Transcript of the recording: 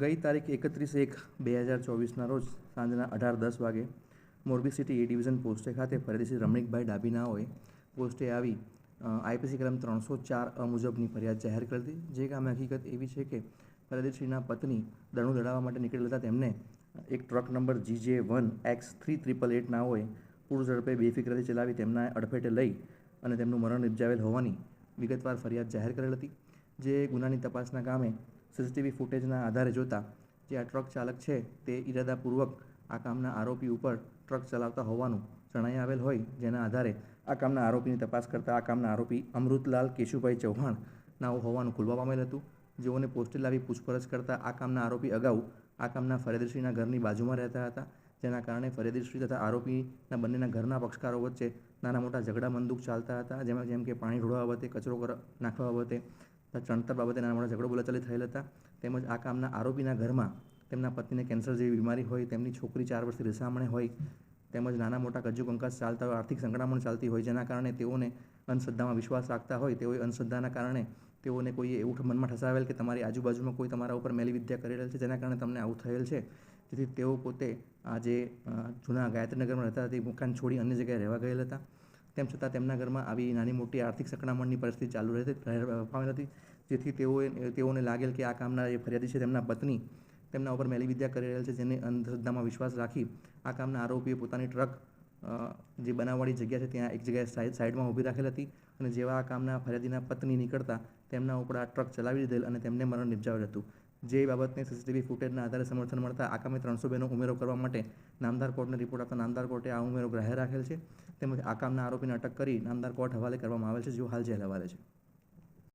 ગઈ તારીખ એકત્રીસ એક બે હજાર ચોવીસના રોજ સાંજના અઢાર દસ વાગે મોરબી સિટી એ ડિવિઝન પોસ્ટે ખાતે શ્રી રમણીકભાઈ ડાબીનાઓએ પોસ્ટે આવી આઈપીસી કલમ ત્રણસો ચાર મુજબની ફરિયાદ જાહેર કરી હતી. જે કામે હકીકત એવી છે કે ફરિયાદીશ્રીના પત્ની દરણું લડાવવા માટે નીકળેલા હતા તેમને એક truck number G J one X three triple એટના હોય પૂર ઝડપે બેફિકરાથી ચલાવી તેમના અડફેટે લઈ અને તેમનું મરણ નિપજાવેલ હોવાની વિગતવાર ફરિયાદ જાહેર કરેલ હતી. જે ગુનાની તપાસના કામે સીસીટીવી ફૂટેજના આધારે જોતા જે આ ટ્રક ચાલક છે તે ઇરાદાપૂર્વક આ કામના આરોપી ઉપર ટ્રક ચલાવતા હોવાનું જણાઈ આવેલ હોય જેના આધારે આ કામના આરોપીની તપાસ કરતા આ કામના આરોપી અમૃતલાલ કેશુભાઈ ચૌહાણ નાઓ હોવાનું ખુલવા પામેલ હતું. જેઓને પોસ્ટે લાવી પૂછપરછ કરતા આ કામના આરોપી અગાઉ આ કામના ફરિયાદીશ્રીના ઘરની બાજુમાં રહેતા હતા, જેના કારણે ફરિયાદીશ્રી તથા આરોપીના બંનેના ઘરના પક્ષકારો વચ્ચે નાના મોટા ઝઘડા, બંદૂક ચાલતા હતા, જેમાં જેમ કે પાણી ઢોળવા બાબતે કચરો નાખવા બાબતે ચણતર બાબતે નાના મોટા ઝઘડો બોલાચાલી થયેલ હતા. તેમજ આ કામના આરોપીના ઘરમાં તેમના પત્નીને કેન્સર જેવી બીમારી હોય, તેમની છોકરી ચાર વર્ષથી રીસામણે હોય, તેમજ નાના મોટા કજ્જુ કંકાસ ચાલતા હોય, આર્થિક સંકળામણ ચાલતી હોય, જેના કારણે તેઓને અંધશ્રદ્ધામાં વિશ્વાસ રાખતા હોય, તેઓએ અંધશ્રદ્ધાના કારણે તેઓને કોઈએ એવું મનમાં ઠસાવેલ કે તમારી આજુબાજુમાં કોઈ તમારા ઉપર મેલી વિદ્યા કરી રહેલ છે, જેના કારણે તમને આવું થયેલ છે. જેથી તેઓ પોતે આજે જૂના ગાયત્રીનગરમાં રહેતા હતા, તે મકાન છોડી અન્ય જગ્યાએ રહેવા ગયેલ હતા. તેમ છતાં તેમના ઘરમાં આવી નાની મોટી આર્થિક સંકળામણની પરિસ્થિતિ ચાલુ રહેતી, રહે- પામેલ હતી. જેથી તેઓએ, તેઓને લાગેલ કે આ કામના જે ફરિયાદી છે તેમના પત્ની તેમના ઉપર મેલી વિદ્યા કરી રહેલ છે, જેને અંધશ્રદ્ધામાં વિશ્વાસ રાખી આ કામના આરોપીએ પોતાની ટ્રક જે બનાવવાળી જગ્યા છે ત્યાં એક જગ્યાએ સાઈડ સાઈડમાં ઊભી રાખેલ હતી અને જેવા આ કામના ફરિયાદીના પત્ની નીકળતા તેમના ઉપર આ ટ્રક ચલાવી દીધેલ અને તેમને મરણ નિપજાવેલ હતું. જે બાબતને સીસીટીવી ફૂટેજના આધારે સમર્થન મળતા આકામી ત્રણસો બેનો ઉમેરો કરવા માટે નામદાર કોર્ટને રિપોર્ટ આપતા નામદાર કોર્ટે આ ઉમેરો ગ્રાહ્ય રાખેલ છે. તેમજ આકામના આરોપીને અટક કરી નામદાર કોર્ટ હવાલે કરવામાં આવેલ છે, જેઓ હાલ જેલ હવાલે છે.